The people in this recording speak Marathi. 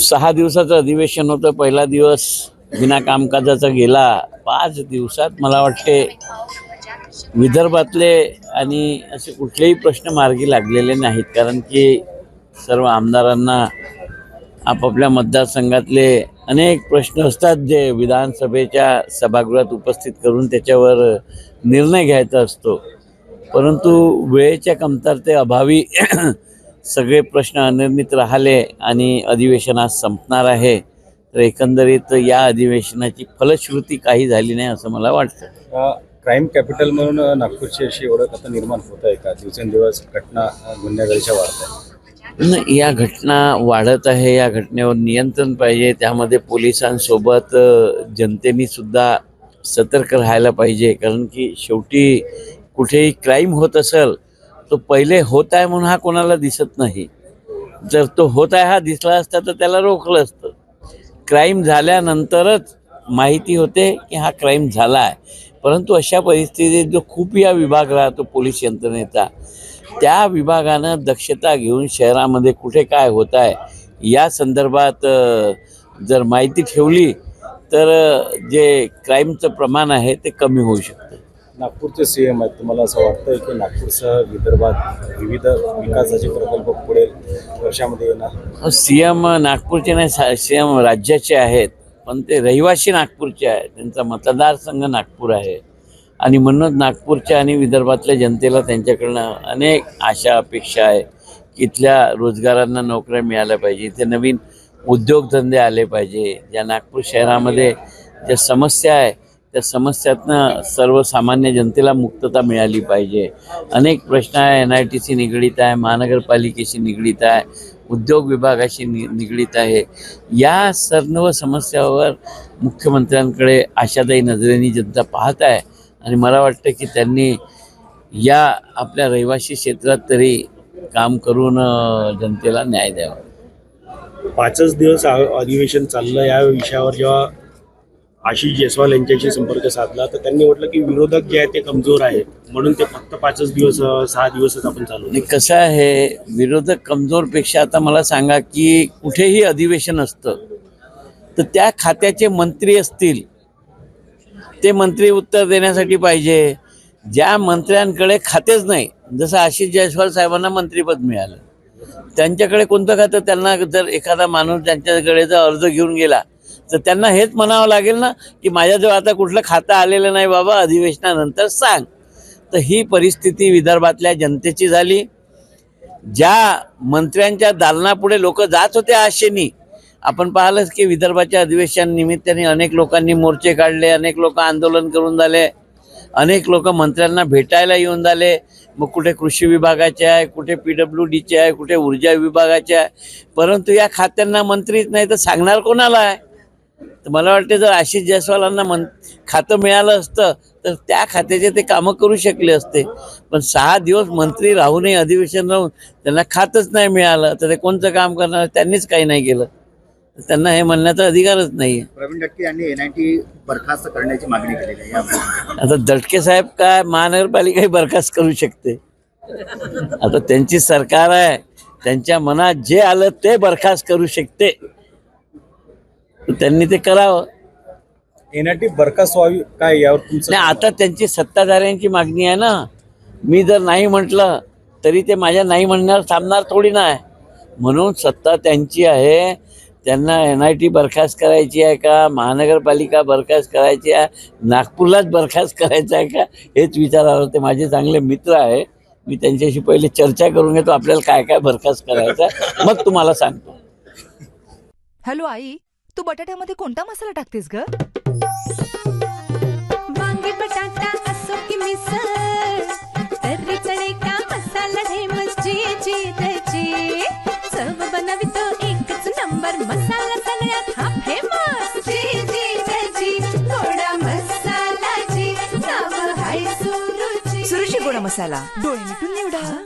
सहा दिवसाचं अधिवेशन होतं. पहिला दिवस बिना कामकाजाचा गेला. पाच दिवसात मला वाटते विदर्भातले आणि असे कुठलेही प्रश्न मार्गी लागलेले नाहीत. कारण की सर्व आमदारांना आपापल्या मतदारसंघातले अनेक प्रश्न असतात जे विधानसभेच्या सभागृहात उपस्थित करून त्याच्यावर निर्णय घ्यायचा असतो. परंतु वेळेच्या कमतरते अभावी सगळे प्रश्न अनिर्णित राहिले आणि अधिवेशन आज संपणार आहे. तर एकंदरीत या अधिवेशनाची फलश्रुती काही झाली नाही असं मला वाटतं. क्राईम कॅपिटल म्हणून नागपूरची अशी ओळख आता निर्माण होत आहे का? दिवसेंदिवस घटना गुन्हेगारीच्या वाढत आहे न- या घटना वाढत आहे या घटनेवर नियंत्रण पाहिजे त्यामध्ये पोलिसांसोबत जनतेने सुद्धा सतर्क राहायला पाहिजे. कारण की शेवटी कुठेही क्राईम होत असेल तो पहिले होत आहे म्हणून हा कोणाला दिसत नाही. जर तो होत आहे हा दिसला असता तर त्याला रोखलं असतं. क्राईम झाल्यानंतरच माहिती होते की हा क्राईम झाला आहे. परंतु अशा परिस्थितीत जो खूप या विभाग राहतो पोलीस यंत्रणेचा त्या विभागानं दक्षता घेऊन शहरामध्ये कुठे काय होत आहे या संदर्भात जर माहिती ठेवली तर जे क्राईमचं प्रमाण आहे ते कमी होऊ शकतं. नागपूरचे सी एम आहेत. तुम्हाला असं वाटतंय की नागपूरसह विदर्भात विविध विकासाचे प्रकल्प पुढे वर्षामध्ये येणार? सी एम नागपूरचे नाही सी एम राज्याचे आहेत. पण ते रहिवासी नागपूरचे आहेत. त्यांचा मतदारसंघ नागपूर आहे. आणि म्हणूनच नागपूरच्या आणि विदर्भातल्या जनतेला त्यांच्याकडनं अनेक आशा अपेक्षा आहे की इथल्या रोजगारांना नोकऱ्या मिळाल्या पाहिजे. इथे नवीन उद्योगधंदे आले पाहिजे. ज्या नागपूर शहरामध्ये ज्या समस्या आहे त्या समस्यातनं सर्वसामान्य जनतेला मुक्तता मिळाली पाहिजे. अनेक प्रश्न आहे एन आय टी सी निगडीत आहे महानगरपालिकेशी निगडीत आहे उद्योग विभागाशी नि निगडीत आहे. या सर्व समस्यावर मुख्यमंत्र्यांकडे आशादायी नजरेने जनता पाहत आहे आणि मला वाटतं की त्यांनी या आपल्या रहिवासी क्षेत्रात तरी काम करून जनतेला न्याय द्यावा. पाचच दिवस अधिवेशन चाललं या विषयावर जेव्हा आशिष जयस्वाल यांच्याशी संपर्क साधला तर त्यांनी म्हटलं की विरोधक जे आहेत ते कमजोर आहेत. म्हणून ते फक्त पाचच दिवस सहा दिवसच आपण चालू आणि कसं आहे विरोधक कमजोरपेक्षा आता मला सांगा की कुठेही अधिवेशन असतं तर त्या खात्याचे मंत्री असतील ते मंत्री उत्तर देण्यासाठी पाहिजे. ज्या मंत्र्यांकडे खातेच नाही जसं आशिष जयस्वाल साहेबांना मंत्रीपद मिळालं. त्यांच्याकडे कोणतं खातं? त्यांना जर एखादा माणूस त्यांच्याकडे जर अर्ज घेऊन गेला तर त्यांना हेच म्हणावं लागेल ना की माझ्याजवळ आता कुठलं खातं आलेलं नाही बाबा अधिवेशनानंतर सांग. तर ही परिस्थिती विदर्भातल्या जनतेची झाली. ज्या मंत्र्यांच्या दालनापुढे लोक जात होते आशेनी आपण पाहिलंच की विदर्भाच्या अधिवेशनानिमित्ताने अनेक लोकांनी मोर्चे काढले अनेक लोक आंदोलन करून झाले अनेक लोक मंत्र्यांना भेटायला येऊन झाले. मग कुठे कृषी विभागाचे आहे कुठे पी डब्ल्यू डीचे आहे कुठे ऊर्जा विभागाचे आहे. परंतु या खात्यांना मंत्रीच नाही तर सांगणार कोणाला आहे? तर मला वाटते जर आशिष जयस्वालांना मन खातं मिळालं असतं तर त्या खात्याचे ते कामं करू शकले असते. पण सहा दिवस मंत्री राहूनही अधिवेशन राहून त्यांना खातच नाही मिळालं तर ते कोणतं काम करणार? त्यांनीच काही नाही केलं. त्यांना हे म्हणण्याचा अधिकारच नाही. प्रवीण दटके यांनी एनआयटी बरखास्त करण्याची मागणी केलेली आहे. आता दटके साहेब काय महानगरपालिकाही बरखास्त करू शकते. आता त्यांची सरकार आहे त्यांच्या मनात जे आलं ते बरखास्त करू शकते. त्यांनी ते करावं. एनआयटी बरखास्त व्हावी काय यावर तुमचं नाही आता त्यांची सत्ताधाऱ्यांची मागणी आहे ना. मी जर नाही म्हटलं तरी ते माझ्या नाही म्हणण्यावर थांबणार थोडी ना आहे. म्हणून सत्ता त्यांची आहे. त्यांना एन आय टी बरखास्त करायची आहे का? महानगरपालिका बरखास्त करायची आहे? नागपूरलाच बरखास्त करायचं आहे का? हेच विचारावं. ते माझे चांगले मित्र आहे. मी त्यांच्याशी पहिले चर्चा करून घेतो आपल्याला काय काय बरखास्त करायचं आहे. मग तुम्हाला सांगतो. हॅलो आई. तू बटाट्यामध्ये कोणता मसाला टाकतेस ग? वांगी बटाटा असो की मिसळ तर्री चणे का मसाला हे मस्जिची त्याची. चव बनवितो एकच नंबर मसाला सगळ्यात हा फेमस जी जी त्याची थोडा मसाला जी नाव हाय सुरुची. सुरुची गोडा मसाला. डोळे मिटून निवडा.